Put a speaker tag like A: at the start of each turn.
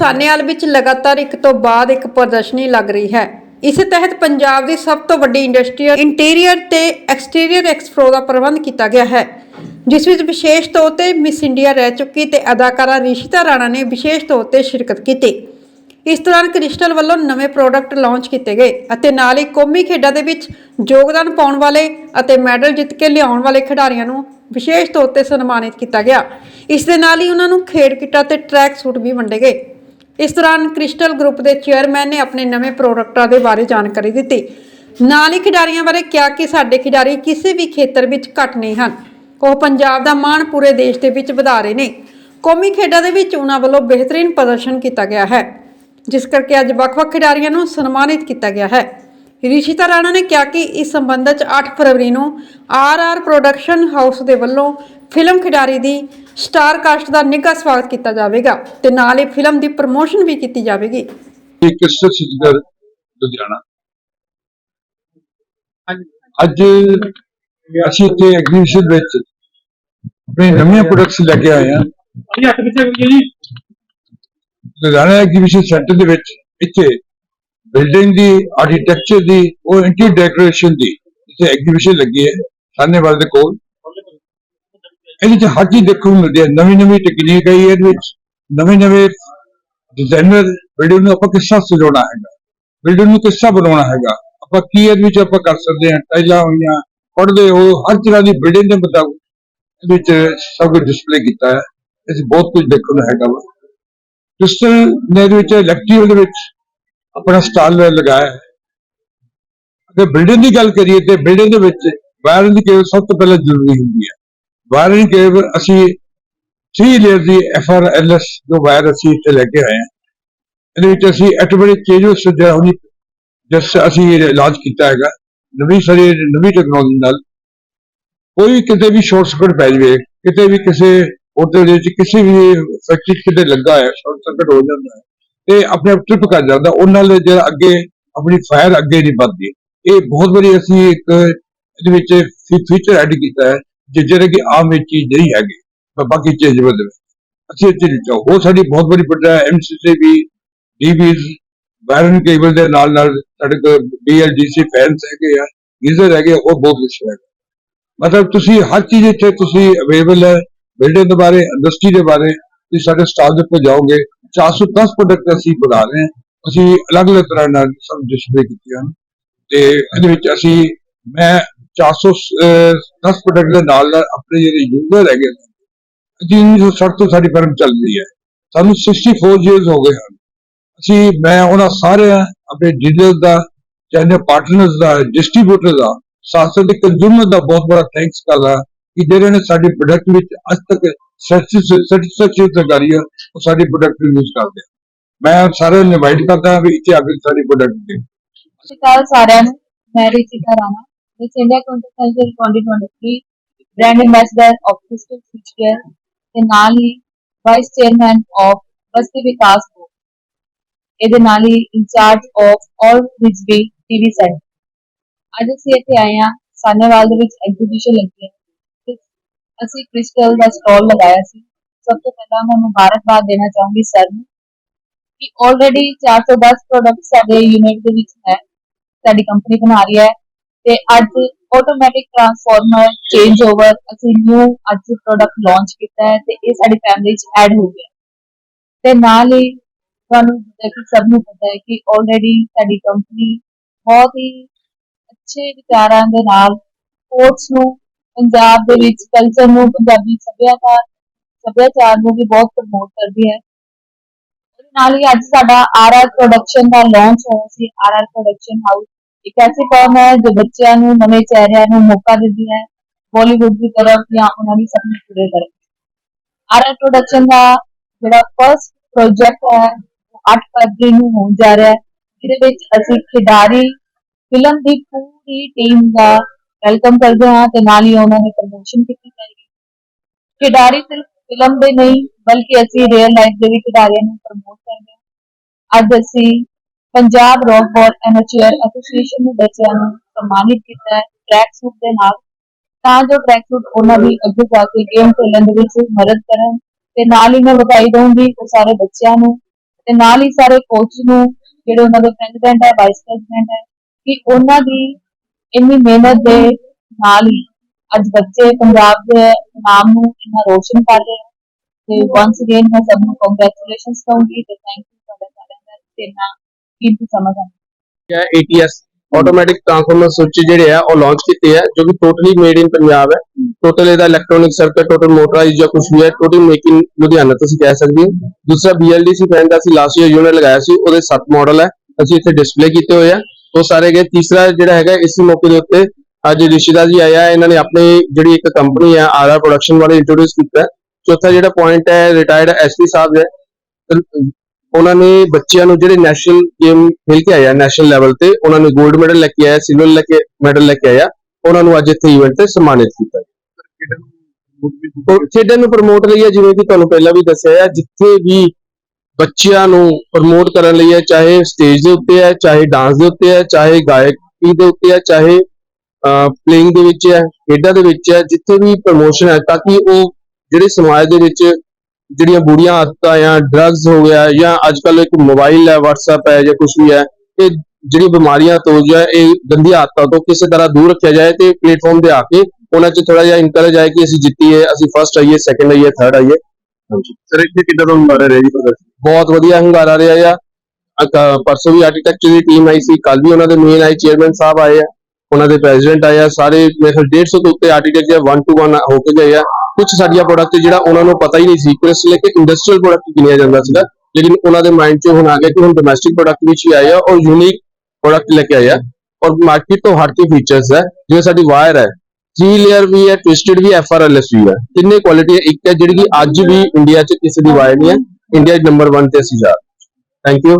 A: ਸਾਨੇਵਾਲ ਵਿੱਚ ਲਗਾਤਾਰ ਇੱਕ ਤੋਂ ਬਾਅਦ ਇੱਕ ਪ੍ਰਦਰਸ਼ਨੀ ਲੱਗ ਰਹੀ ਹੈ। ਇਸ ਤਹਿਤ ਪੰਜਾਬ ਦੀ ਸਭ ਤੋਂ ਵੱਡੀ ਇੰਡਸਟਰੀਅਲ ਇੰਟੀਰੀਅਰ ਤੇ ਐਕਸਟੀਰੀਅਰ ਐਕਸਪੋ ਦਾ ਪ੍ਰਬੰਧ ਕੀਤਾ ਗਿਆ ਹੈ, ਜਿਸ ਵਿੱਚ ਵਿਸ਼ੇਸ਼ ਤੌਰ ਤੇ ਮਿਸ ਇੰਡੀਆ ਰਹਿ ਚੁੱਕੀ ਤੇ ਅਦਾਕਾਰਾ ਰਿਸ਼ਿਤਾ ਰਾਣਾ ਨੇ ਵਿਸ਼ੇਸ਼ ਤੌਰ ਤੇ ਸ਼ਿਰਕਤ ਕੀਤੀ। ਇਸ ਦੌਰਾਨ ਕ੍ਰਿਸਟਲ ਵੱਲੋਂ ਨਵੇਂ ਪ੍ਰੋਡਕਟ ਲਾਂਚ ਕੀਤੇ ਗਏ ਅਤੇ ਨਾਲ ਹੀ ਕੌਮੀ ਖੇਡਾਂ ਦੇ ਵਿੱਚ ਯੋਗਦਾਨ ਪਾਉਣ ਵਾਲੇ ਅਤੇ ਮੈਡਲ ਜਿੱਤ ਕੇ ਲਿਆਉਣ ਵਾਲੇ ਖਿਡਾਰੀਆਂ ਨੂੰ ਵਿਸ਼ੇਸ਼ ਤੌਰ ਤੇ ਸਨਮਾਨਿਤ ਕੀਤਾ ਗਿਆ। ਇਸ ਦੇ ਨਾਲ ਹੀ ਉਹਨਾਂ ਨੂੰ ਖੇਡ ਕਿੱਟਾਂ ਤੇ ਟਰੈਕ ਸੂਟ ਵੀ ਵੰਡੇ ਗਏ। ਇਸ ਦੌਰਾਨ ਕ੍ਰਿਸਟਲ ਗਰੁੱਪ ਦੇ ਚੇਅਰਮੈਨ ਨੇ ਆਪਣੇ ਨਵੇਂ ਪ੍ਰੋਡਕਟਾਂ ਦੇ ਬਾਰੇ ਜਾਣਕਾਰੀ ਦਿੱਤੀ। ਨਾਲ ਹੀ ਖਿਡਾਰੀਆਂ ਬਾਰੇ ਕਿਹਾ ਕਿ ਸਾਡੇ ਖਿਡਾਰੀ ਕਿਸੇ ਵੀ ਖੇਤਰ ਵਿੱਚ ਘੱਟ ਨਹੀਂ ਹਨ। ਉਹ ਪੰਜਾਬ ਦਾ ਮਾਣ ਪੂਰੇ ਦੇਸ਼ ਦੇ ਵਿੱਚ ਵਧਾ ਰਹੇ ਨੇ। ਕੌਮੀ ਖੇਡਾਂ ਦੇ ਵਿੱਚ ਉਹਨਾਂ ਵੱਲੋਂ ਬਿਹਤਰੀਨ ਪ੍ਰਦਰਸ਼ਨ ਕੀਤਾ ਗਿਆ ਹੈ, ਜਿਸ ਕਰਕੇ ਅੱਜ ਵੱਖ-ਵੱਖ ਖਿਡਾਰੀਆਂ ਨੂੰ ਸਨਮਾਨਿਤ ਕੀਤਾ ਗਿਆ ਹੈ। ਰਿਸ਼ਿਤਾ ਰਾਣਾ ਨੇ ਕਿਹਾ ਕਿ ਇਸ ਸੰਬੰਧ ਵਿੱਚ 8 ਫਰਵਰੀ ਨੂੰ ਆਰ-ਆਰ ਪ੍ਰੋਡਕਸ਼ਨ ਹਾਊਸ ਦੇ ਵੱਲੋਂ ਫਿਲਮ ਖਿਡਾਰੀ ਦੀ ਸਟਾਰ ਕਾਸਟ ਦਾ ਨਿੱਘਾ ਸਵਾਗਤ ਕੀਤਾ ਜਾਵੇਗਾ ਤੇ ਨਾਲ ਹੀ ਫਿਲਮ ਦੀ ਪ੍ਰਮੋਸ਼ਨ ਵੀ ਕੀਤੀ ਜਾਵੇਗੀ।
B: ਇਹ ਕ੍ਰਿਸਟਲ ਸਿੱਧਗੜ ਲੁਧਿਆਣਾ। ਅੱਜ ਅਸੀਂ ਇੱਥੇ ਐਗਜ਼ੀਬਿਸ਼ਨ ਵਿੱਚ ਆਪਣੇ ਨਵੀਆਂ ਪ੍ਰੋਡਕਟਸ ਲੈ ਕੇ ਆਏ ਹਾਂ।
C: ਜੀ ਹੱਥ ਪਿੱਛੇ ਜੀ।
B: ਲੁਧਿਆਣਾ ਐਗਜ਼ੀਬਿਸ਼ਨ ਸੈਂਟਰ ਦੇ ਵਿੱਚ ਇੱਥੇ ਬਿਲਡਿੰਗ ਦੀ ਆਰਕੀਟੈਕਚਰ ਦੀ ਉਹ ਇੰਟੀ ਡੈਕੋਰੇਸ਼ਨ ਦੀ ਇੱਥੇ ਐਗਜ਼ੀਬਿਸ਼ਨ ਲੱਗੀ ਹੈ ਸਾਹਨੇਵਾਲ ਦੇ ਕੋਲ। ਇਹਦੇ ਚ ਹਰ ਚੀਜ਼ ਦੇਖਣ ਨੂੰ ਮਿਲਦੀ ਹੈ। ਨਵੀਂ ਨਵੀਂ ਟੈਕਨੀਕ ਆਈ ਹੈ ਇਹਦੇ ਵਿੱਚ। ਨਵੇਂ ਨਵੇਂ ਡਿਜ਼ਾਈਨਰ ਬਿਲਡਿੰਗ ਨੂੰ ਆਪਾਂ ਕਿਸ ਤਰ੍ਹਾਂ ਸਜਾਉਣਾ ਹੈਗਾ? ਬਿਲਡਿੰਗ ਨੂੰ ਕਿਸ ਤਰ੍ਹਾਂ ਬਣਾਉਣਾ ਹੈਗਾ? ਆਪਾਂ ਕੀ ਇਹਦੇ ਵਿੱਚ ਆਪਾਂ ਕਰ ਸਕਦੇ ਹਾਂ? ਟਾਈਲਾਂ ਹੋਈਆਂ ਪੜਦੇ ਹੋ, ਹਰ ਤਰ੍ਹਾਂ ਦੀ ਬਿਲਡਿੰਗ ਦੇ ਮੁਤਾਬਕ ਇਹਦੇ ਵਿੱਚ ਸਭ ਕੁਝ ਡਿਸਪਲੇ ਕੀਤਾ ਹੈ। ਇਸ ਬਹੁਤ ਕੁਝ ਦੇਖਣ ਨੂੰ ਹੈਗਾ ਵਾ। ਕ੍ਰਿਸਟਲ ਨੇ ਇਹਦੇ ਵਿੱਚ ਇਲੈਕਟ੍ਰੀਵਲ ਦੇ ਵਿੱਚ ਆਪਣਾ ਸਟਾਲ ਲਗਾਇਆ ਅਗਰ ਬਿਲਡਿੰਗ ਦੀ ਗੱਲ ਕਰੀਏ ਤੇ ਬਿਲਡਿੰਗ ਦੇ ਵਿੱਚ ਵਾਇਰਿੰਗ ਦੀ ਕੇਵਲ ਸਭ ਤੋਂ ਪਹਿਲਾਂ ਜ਼ਰੂਰੀ ਹੁੰਦੀ ਹੈ। ਵਾਇਰਿੰਗ ਕੇਬਲ ਅਸੀਂ 3 ਲੇਅਰ ਦੀ ਐਫਆਰਐਲਐਸ ਜੋ ਵਾਇਰ ਅਸੀਂ ਇੱਥੇ ਲੈ ਕੇ ਆਏ ਹਾਂ। ਇਹਦੇ ਵਿੱਚ ਅਸੀਂ ਐਟੋਮੈਟਿਕ ਚੇਂਜ ਸਜਾ ਹੋਣੀ ਜਿਸ ਅਸੀਂ ਇਲਾਜ ਕੀਤਾ ਹੈਗਾ। ਨਵੀਂ ਸਾਰੀ ਨਵੀਂ ਟੈਕਨੋਲੋਜੀ ਨਾਲ ਕੋਈ ਕਿਤੇ ਵੀ ਸ਼ਾਰਟ ਸਰਕਟ ਪੈ ਜਾਵੇ, ਕਿਤੇ ਵੀ ਕਿਸੇ ਹੋਟਲ ਦੇ ਵਿੱਚ ਕਿਸੇ ਵੀ ਫੈਕਟਰੀ 'ਚ ਕਿਤੇ ਲੱਗਾ ਹੈ ਸ਼ਾਰਟ ਸਰਕਟ ਹੋ ਜਾਂਦਾ ਹੈ, ਤੇ ਆਪਣੇ ਆਪ ਟ੍ਰਿਪ ਕਰ ਜਾਂਦਾ ਉਹਨਾਂ ਨਾਲ ਜਿਹੜਾ ਅੱਗੇ ਆਪਣੀ ਫਾਇਰ ਅੱਗੇ ਨਹੀਂ ਵੱਧਦੀ। ਇਹ ਬਹੁਤ ਵਾਰੀ ਅਸੀਂ ਇੱਕ ਇਹਦੇ ਵਿੱਚ ਫੀਚਰ ਐਡ ਕੀਤਾ ਹੈ। ਜਿ- ਜਿਹੜਾ ਕਿ ਆਮ ਵਿੱਚ ਚੀਜ਼ ਨਹੀਂ ਹੈਗੀ ਬਾਕੀ ਚੀਜ਼ ਬਦਲ ਅਸੀਂ ਇਹ ਚੀਜ਼ ਚਾਹੋ ਸਾਡੀ ਬਹੁਤ ਬੜੀ ਵੱਡਾ ਐਮਸੀਸੀ ਵੀ ਡੀਬੀਜ਼ ਵਾਇਰਨ ਕੇਬਲ ਦੇ ਨਾਲ ਨਾਲ ਸਾਡੇ ਕੋਲ BLDC ਫੈਨਸ ਹੈਗੇ ਆ ਗੀਜ਼ਰ ਹੈਗੇ ਉਹ ਬਹੁਤ ਕੁਛ ਹੈਗਾ ਮਤਲਬ ਤੁਸੀਂ ਹਰ ਚੀਜ਼ ਇੱਥੇ ਤੁਸੀਂ ਅਵੇਲੇਬਲ ਹੈ ਬਿਲਡਿੰਗ ਦੇ ਬਾਰੇ ਇੰਡਸਟਰੀ ਦੇ ਬਾਰੇ, ਤੁਸੀਂ ਸਾਡੇ ਸਟਾਫ ਦੇ ਉੱਪਰ ਜਾਓਗੇ 410 ਪ੍ਰੋਡਕਟ ਅਸੀਂ ਬਣਾ ਰਹੇ ਹਾਂ, ਅਸੀਂ ਅਲੱਗ-ਅਲੱਗ ਤਰ੍ਹਾਂ ਨਾਲ ਸਭ ਡਿਸਪਲੇ ਕੀਤੀਆਂ ਹਨ। ਤੇ ਇਹਦੇ ਵਿੱਚ ਅਸੀਂ, ਮੈਂ 410 ਪ੍ਰੋਡਕਟ ਦੇ ਨਾਲ ਨਾਲ ਆਪਣੇ ਜਿਹੜੇ ਯੂਜ਼ਰ ਹੈਗੇ ਨੇ ਜਿਹਨੂੰ ਤੋਂ ਸਾਡੀ ਫਰਮ ਚੱਲ ਰਹੀ ਹੈ। ਸਾਨੂੰ 64 ਇਅਰਸ ਹੋ ਗਏ ਹਨ। ਅਸੀਂ, ਮੈਂ ਉਹਨਾਂ ਸਾਰੇ ਆਪਣੇ ਡੀਲਰ ਦਾ ਚਾਹੇ ਪਾਰਟਨਰਸ ਦਾ ਡਿਸਟ੍ਰੀਬਿਊਟਰ ਦਾ, ਸਾਥ ਸਾਥ ਕੰਜ਼ਿਊਮਰ ਦਾ ਬਹੁਤ ਬੜਾ ਥੈਂਕਸ ਕਰਦਾ ਕਿ ਜਿਹੜੇ ਨੇ ਸਾਡੇ ਪ੍ਰੋਡਕਟ ਵਿੱਚ ਅੱਜ ਤੱਕ ਸੈਟੀਸਫੈਕਸ਼ਨ ਲਗਾਈ ਹੈ, ਉਹ ਸਾਡੇ ਪ੍ਰੋਡਕਟ ਯੂਜ਼ ਕਰਦੇ ਮੈਂ ਸਾਰਿਆਂ ਨੂੰ ਇਨਵਾਈਟ ਕਰਦਾ ਹਾਂ ਵੀ ਇੱਥੇ ਆ ਕੇ ਸਾਡੇ ਪ੍ਰੋਡਕਟ ਦੇ
D: ਸਤਿ ਸ਼੍ਰੀ ਅਕਾਲ ਸਾਰਿਆਂ ਨੂੰ। ਮੈਂ Richita Rana. Miss India contestant 2023 brand ambassador of Crystal Switchcare ਤੇ ਨਾਲ ਹੀ vice chairman of Basti Vikas board ਇਹਦੇ ਨਾਲ ਹੀ ਇੰਚਾਰਜ ਆਫ ਆਲ ਰਿਜਬੀ ਟੀਵੀ ਸੈਂਟਰ ਅੱਜ ਅਸੀਂ ਇੱਥੇ ਆਏ ਹਾਂ ਸਾਨੇਵਾਲ ਦੇ ਵਿੱਚ ਐਗਜ਼ੀਬਿਸ਼ਨ ਲੱਗੀ ਹੈ। ਤੇ ਅਸੀਂ ਕ੍ਰਿਸਟਲ ਦਾ ਸਟਾਲ ਲਗਾਇਆ ਸੀ। ਸਭ ਤੋਂ ਪਹਿਲਾਂ ਮੈਂ ਮੁਬਾਰਕਬਾਦ ਦੇਣਾ ਚਾਹੂੰਗੀ ਸਰ ਨੂੰ ਕਿ ਆਲਰੇਡੀ 410 ਪ੍ਰੋਡਕਟ ਸਾਡੇ ਯੂਨਿਟ ਦੇ ਵਿੱਚ ਹੈ। ਸਾਡੀ ਕੰਪਨੀ ਬਣਾ ਰਹੀ ਹੈ। ਤੇ ਅੱਜ ਆਟੋਮੈਟਿਕ ਟਰਾਂਸਫਾਰਮਰ ਚੇਂਜ ਓਵਰ ਅਸੀਂ ਨਿਊ ਅੱਜ ਪ੍ਰੋਡਕਟ ਲਾਂਚ ਕੀਤਾ ਹੈ ਤੇ ਇਹ ਸਾਡੀ ਫੈਮਿਲੀ 'ਚ ਐਡ ਹੋ ਗਿਆ। ਤੇ ਨਾਲ ਹੀ ਤੁਹਾਨੂੰ ਕਿ ਸਭ ਨੂੰ ਪਤਾ ਹੈ ਕਿ ਆਲਰੇਡੀ ਸਾਡੀ ਕੰਪਨੀ ਬਹੁਤ ਹੀ ਅੱਛੇ ਵਿਚਾਰਾਂ ਦੇ ਨਾਲ ਸਪੋਰਟਸ ਨੂੰ ਪੰਜਾਬ ਦੇ ਵਿੱਚ ਕਲਚਰ ਨੂੰ ਪੰਜਾਬੀ ਸੱਭਿਆਚਾਰ ਸੱਭਿਆਚਾਰ ਨੂੰ ਵੀ ਬਹੁਤ ਪ੍ਰਮੋਟ ਕਰਦੀ ਹੈ। ਨਾਲ ਹੀ ਅੱਜ ਸਾਡਾ ਆਰਆਰ ਪ੍ਰੋਡਕਸ਼ਨ ਦਾ ਲਾਂਚ ਹੋਇਆ ਸੀ ਆਰਆਰ ਪ੍ਰੋਡਕਸ਼ਨ ਹਾਊਸ ਇੱਕ ਐਸੀ ਫਰਮ ਹੈ ਜੋ ਬੱਚਿਆਂ ਨੂੰ, ਨਵੇਂ ਚਿਹਰਿਆਂ ਨੂੰ ਮੌਕਾ ਦਿੰਦੀ ਹੈ। ਬਾਲੀਵੁੱਡ ਦੀ ਤਰਫ ਜਾਂ ਉਹਨਾਂ ਦੀ ਸੁਪਨੇ ਪੂਰੇ ਕਰਨ ਆਰਆਰ ਪ੍ਰੋਡਕਸ਼ਨ ਦਾ ਜਿਹੜਾ ਫਰਸਟ ਪ੍ਰੋਜੈਕਟ ਹੈ 8 ਫਰਵਰੀ ਨੂੰ ਹੋਣ ਜਾ ਰਿਹਾ ਹੈ। ਜਿਹਦੇ ਵਿੱਚ ਅਸੀਂ ਖਿਡਾਰੀ ਫਿਲਮ ਦੀ ਪੂਰੀ ਟੀਮ ਦਾ ਵੈਲਕਮ ਕਰਦੇ ਹਾਂ ਤੇ ਨਾਲ ਹੀ ਉਹਨਾਂ ਨੇ ਪ੍ਰਮੋਸ਼ਨ ਕੀਤੀ ਜਾਏਗੀ ਖਿਡਾਰੀ ਸਿਰਫ ਫਿਲਮ ਦੇ ਨਹੀਂ, ਬਲਕਿ ਅਸੀਂ ਰੀਅਲ ਲਾਈਫ ਦੇ ਵੀ ਖਿਡਾਰੀਆਂ ਨੂੰ ਪ੍ਰਮੋਟ ਕਰਦੇ ਹਾਂ। ਅੱਜ ਅਸੀਂ ਪੰਜਾਬ ਰੌਕ ਬਾਲ ਐਸੋਸੀਏਸ਼ਨ ਦੇ ਬੱਚਿਆਂ ਨੂੰ ਸਨਮਾਨਿਤ ਕੀਤਾ ਹੈ ਟਰੈਕ ਸੂਟ ਦੇ ਨਾਲ। ਤਾਂ ਜੋ ਟਰੈਕ ਸੂਟ ਉਹਨਾਂ ਦੀ ਅੱਗੇ ਜਾ ਕੇ ਗੇਮ ਖੇਲਣ ਦੇ ਵਿੱਚ ਮਦਦ ਕਰਨ ਤੇ ਨਾਲ ਹੀ ਮੈਂ ਵਧਾਈ ਦਊਂਗੀ ਉਹ ਸਾਰੇ ਬੱਚਿਆਂ ਨੂੰ ਤੇ ਨਾਲ ਹੀ ਸਾਰੇ ਕੋਚ ਨੂੰ, ਜਿਹੜੇ ਉਹਨਾਂ ਦੇ ਪ੍ਰੈਜ਼ੀਡੈਂਟ ਹੈ ਵਾਈਸ ਪ੍ਰੈਜ਼ੀਡੈਂਟ ਹੈ, ਕਿ ਉਹਨਾਂ ਦੀ ਇੰਨੀ ਮਿਹਨਤ ਦੇ ਨਾਲ ਹੀ ਅੱਜ ਬੱਚੇ ਪੰਜਾਬ ਦੇ ਨਾਮ ਨੂੰ ਇੰਨਾ ਰੋਸ਼ਨ ਕਰ ਰਹੇ ਤੇ ਵਾਂਸ ਅਗੇਨ ਮੈਂ ਸਭ ਨੂੰ ਕੰਗ੍ਰੈਚੁਲੇਸ਼ਨਸ ਕਹੂੰਗੀ ਤੇ ਥੈਂਕ ਯੂ ਤੁਹਾਡਾ ਸਾਰਿਆਂ ਦਾ। ਤੇ ਨਾ ਕੀਮਤੀ ਸਮਾਂ
C: ਹੈ? ATS ਆਟੋਮੈਟਿਕ ਟ੍ਰਾਂਸਫਾਰਮਰ ਸੁੱਚ ਜਿਹੜੇ ਆ, ਉਹ ਲਾਂਚ ਕੀਤੇ ਆ, ਜੋ ਕਿ ਟੋਟਲੀ ਮੇਡ ਇਨ ਪੰਜਾਬ ਹੈ। ਟੋਟਲ ਇਹਦਾ ਇਲੈਕਟ੍ਰੋਨਿਕ ਸਰਕਟ ਟੋਟਲ ਮੋਟਰਾਈਜ਼ ਜਾਂ ਕੁਝ ਵੀ ਹੈ ਟੋਟਲ ਮੇਕ ਲੁਧਿਆਣਾ, ਤੁਸੀਂ ਕਹਿ ਸਕਦੇ ਹੋ। ਦੂਸਰਾ BLDC ਫੈਨ ਦਾ ਅਸੀਂ ਲਾਸਟ ਈਅਰ ਯੂਨਿਟ ਲਗਾਇਆ ਸੀ, ਉਹਦੇ 7 ਮਾਡਲ ਹੈ। ਅਸੀਂ ਇੱਥੇ ਡਿਸਪਲੇ ਕੀਤੇ ਹੋਏ ਆ। ਉਹ ਸਾਰੇ ਗਏ। ਤੀਸਰਾ ਜਿਹੜਾ ਹੈਗਾ, ਇਸੇ ਮੌਕੇ ਦੇ ਉੱਤੇ ਅੱਜ ਰਿਸ਼ੀਦਾ ਜੀ ਆਇਆ ਇਹਨਾਂ ਨੇ ਆਪਣੀ ਜਿਹੜੀ ਇੱਕ ਕੰਪਨੀ ਆ ਆਰ ਪ੍ਰੋਡਕਸ਼ਨ ਵਾਲੇ ਇੰਟਰੋਡਿਊਸ ਕੀਤਾ ਚੌਥਾ ਜਿਹੜਾ ਪੁਆਇੰਟ ਹੈ ਰਿਟਾਇਰਡ ਐਸਪੀ ਸਾਹਿਬ ਹੈ। ਉਹਨਾਂ ਨੇ ਬੱਚਿਆਂ ਨੂੰ ਜਿਹੜੇ ਨੈਸ਼ਨਲ ਗੇਮ ਖੇਲ ਕੇ ਆਇਆ ਨੈਸ਼ਨਲ ਲੈਵਲ ਤੇ, ਉਹਨਾਂ ਨੇ 골ਡ ਮੈਡਲ ਲੈ ਕੇ ਆਇਆ ਸਿਲਵਰ ਲੈ ਕੇ ਮੈਡਲ ਲੈ ਕੇ ਆਇਆ, ਉਹਨਾਂ ਨੂੰ ਅੱਜ ਇੱਥੇ ਇਵੈਂਟ ਤੇ ਸਨਮਾਨਿਤ ਕੀਤਾ ਖੇਡਾਂ ਨੂੰ ਪ੍ਰਮੋਟ ਲਈ ਹੈ ਜਿਵੇਂ ਕਿ ਤੁਹਾਨੂੰ ਪਹਿਲਾਂ ਵੀ ਦੱਸਿਆ ਹੈ ਜਿੱਥੇ ਵੀ ਬੱਚਿਆਂ ਨੂੰ ਪ੍ਰਮੋਟ ਕਰਨ ਲਈ ਹੈ ਚਾਹੇ ਸਟੇਜ ਦੇ ਉੱਤੇ ਹੈ ਚਾਹੇ ਡਾਂਸ ਦੇ ਉੱਤੇ ਹੈ ਚਾਹੇ ਗਾਇਕੀ ਦੇ ਉੱਤੇ ਹੈ ਚਾਹੇ ਪਲੇਇੰਗ ਦੇ ਵਿੱਚ ਹੈ ਖੇਡਾਂ ਦੇ ਵਿੱਚ ਹੈ ਜਿੱਥੇ ਵੀ ਪ੍ਰਮੋਸ਼ਨ ਹੈ ਤਾਂ ਕਿ ਉਹ ਜਿਹੜੇ ਸਮਾਜ ਦੇ ਵਿੱਚ ਜਿਹੜੀਆਂ ਬੁਰੀਆਂ ਆਦਤਾਂ ਜਾਂ ਡਰੱਗਸ ਹੋ ਗਿਆ ਜਾਂ ਅੱਜ ਕੱਲ ਇੱਕ ਮੋਬਾਈਲ ਹੈ WhatsApp ਹੈ ਜਾਂ ਕੁਝ ਵੀ ਹੈ ਇਹ ਜਿਹੜੀ ਬਿਮਾਰੀਆਂ ਤੋਂ ਜਾਂ ਇਹ ਗੰਦੀਆਂ ਆਦਤਾਂ ਤੋਂ ਕਿਸੇ ਤਰ੍ਹਾਂ ਦੂਰ ਰੱਖਿਆ ਜਾਏ ਤੇ ਪਲੇਟਫਾਰਮ ਤੇ ਆ ਕੇ ਉਹਨਾਂ 'ਚ ਥੋੜਾ ਜਿਹਾ ਇਨਕਰੇਜ ਆਏ ਕਿ ਅਸੀਂ ਜਿੱਤੀਏ ਅਸੀਂ ਫਰਸਟ ਆਈਏ ਸੈਕੰਡ ਆਈਏ ਥਰਡ ਆਈਏ। ਹਾਂਜੀ।
B: ਸਰ ਇੱਥੇ ਕਿੱਦਾਂ ਦਾ ਹੁੰਗਾਰਾ ਰਿਹਾ ਜੀ ਪ੍ਰਦਰਸ਼ਨ?
C: ਬਹੁਤ ਵਧੀਆ ਹੰਗਾਰਾ ਰਿਹਾ ਆ। ਪਰਸੋਂ ਵੀ ਆਰਕੀਟੈਕਚਰ ਦੀ ਟੀਮ ਆਈ ਸੀ ਕੱਲ ਵੀ ਉਹਨਾਂ ਦੇ ਮੇਨ ਆਏ ਚੇਅਰਮੈਨ ਸਾਹਿਬ ਆਏ ਆ ਉਹਨਾਂ ਦੇ ਪ੍ਰੈਜ਼ੀਡੈਂਟ ਆਏ ਆ ਸਾਰੇ ਮੇਰੇ ਖਿਆਲ 150 ਤੋਂ ਉੱਤੇ ਆਰਕੀਟੈਕਚਰ 1 ਟੂ 1 ਹੋ ਕੇ ਗਏ ਆ। ਕੁਝ ਸਾਡੀਆਂ ਪ੍ਰੋਡਕਟ ਜਿਹੜਾ ਉਹਨਾਂ ਨੂੰ ਪਤਾ ਹੀ ਨਹੀਂ ਸੀ ਇਸ ਲਈ ਕਿ ਇੰਡਸਟਰੀਅਲ ਪ੍ਰੋਡਕਟ ਗਿਣਿਆ ਜਾਂਦਾ ਸੀਗਾ, ਲੇਕਿਨ ਉਹਨਾਂ ਦੇ ਮਾਈਂਡ 'ਚ ਹੁਣ ਆ ਗਿਆ ਕਿ ਹੁਣ ਡੋਮੈਸਟਿਕ ਪ੍ਰੋਡਕਟ ਵਿੱਚ ਹੀ ਆਏ ਔਰ ਯੂਨੀਕ ਪ੍ਰੋਡਕਟ ਲੈ ਕੇ ਆਏ ਆ ਔਰ ਮਾਰਕੀਟ ਤੋਂ ਹਟ ਕੇ ਫੀਚਰਸ ਹੈ, ਜਿਵੇਂ ਸਾਡੀ ਵਾਇਰ ਹੈ 3 ਲੇਅਰ ਵੀ ਹੈ ਟਵਿਸਟਡ ਵੀ ਐਫਆਰਐਲਐਸ ਵੀ ਹੈ, ਤਿੰਨੇ ਕੁਆਲਿਟੀ ਇੱਕ ਹੈ ਜਿਹੜੀ ਕਿ ਅੱਜ ਵੀ ਇੰਡੀਆ 'ਚ ਕਿਸੇ ਦੀ ਵਾਇਰ ਨਹੀਂ ਹੈ ਇੰਡੀਆ ਨੰਬਰ 1 ਤੇ ਅਸੀਂ ਜਾ ਥੈਂਕ ਯੂ